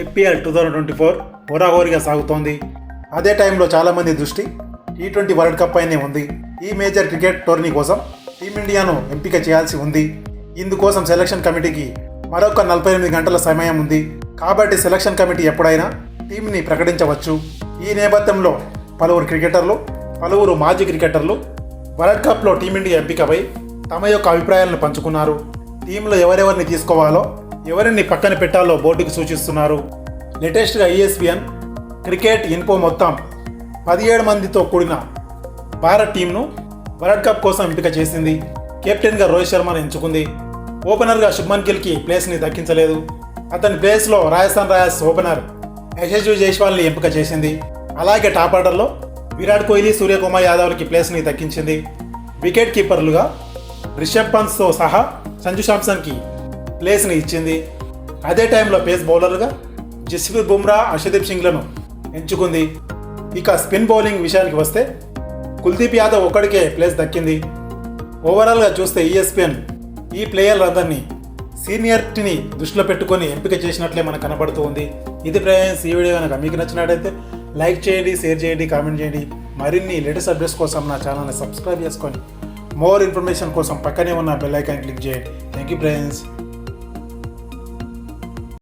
IPL two thousand twenty four హోరాహోరీగా సాగుతోంది. అదే టైంలో చాలామంది దృష్టి టీ ట్వంటీ వరల్డ్ కప్ పైనే ఉంది. ఈ మేజర్ క్రికెట్ టోర్నీ కోసం టీమిండియాను ఎంపిక చేయాల్సి ఉంది. ఇందుకోసం సెలక్షన్ కమిటీకి మరొక నలభై ఎనిమిది గంటల సమయం ఉంది. కాబట్టి సెలక్షన్ కమిటీ ఎప్పుడైనా టీంని ప్రకటించవచ్చు. ఈ నేపథ్యంలో పలువురు క్రికెటర్లు పలువురు మాజీ క్రికెటర్లు వరల్డ్ కప్లో టీమిండియా ఎంపికపై తమ యొక్క అభిప్రాయాలను పంచుకున్నారు. టీంలో ఎవరెవరిని తీసుకోవాలో ఎవరిని పక్కన పెట్టాలో బోర్డుకు సూచిస్తున్నారు. లేటెస్ట్గా ఈఎస్బిఎన్ ఈఎస్పిఎన్ క్రికెట్ ఇన్ఫో మొత్తం పదిహేడు మందితో కూడిన భారత్ టీంను వరల్డ్ కప్ కోసం ఎంపిక చేసింది. కెప్టెన్గా రోహిత్ శర్మను ఎంచుకుంది. ఓపెనర్గా శుభ్మన్ గిల్కి ప్లేస్ని దక్కించలేదు. అతని ప్లేస్లో రాజస్థాన్ రాయల్స్ ఓపెనర్ యశస్వి జైస్వాల్ని ఎంపిక చేసింది. అలాగే టాప్ ఆర్డర్లో విరాట్ కోహ్లీ సూర్యకుమార్ యాదవ్కి ప్లేస్ని దక్కించింది. వికెట్ కీపర్లుగా రిషబ్ పంత్తో సహా సంజు శాంసన్కి ప్లేస్ని ఇచ్చింది. అదే టైంలో పేస్ బౌలర్గా జస్వీర్ బుమ్రా అషదీప్ సింగ్లను ఎంచుకుంది. ఇక స్పిన్ బౌలింగ్ విషయానికి వస్తే కుల్దీప్ యాదవ్ ఒక్కడికే ప్లేస్ దక్కింది. ఓవరాల్గా చూస్తే ఈఎస్పిఎన్ ఈ ప్లేయర్లందరినీ సీనియర్టీని దృష్టిలో పెట్టుకొని ఎంపిక చేసినట్లే మనకు కనబడుతూ ఉంది. ఇది ప్రయాణం ఈ వీడియో కనుక మీకు నచ్చినట్టయితే లైక్ చేయండి షేర్ చేయండి కామెంట్ చేయండి. మరిన్ని లేటెస్ట్ అప్డేట్స్ కోసం నా ఛానల్ని సబ్స్క్రైబ్ చేసుకొని మోర్ ఇన్ఫర్మేషన్ కోసం పక్కనే ఉన్న బెల్ ఐకాన్ క్లిక్ చేయండి. Thank you friends.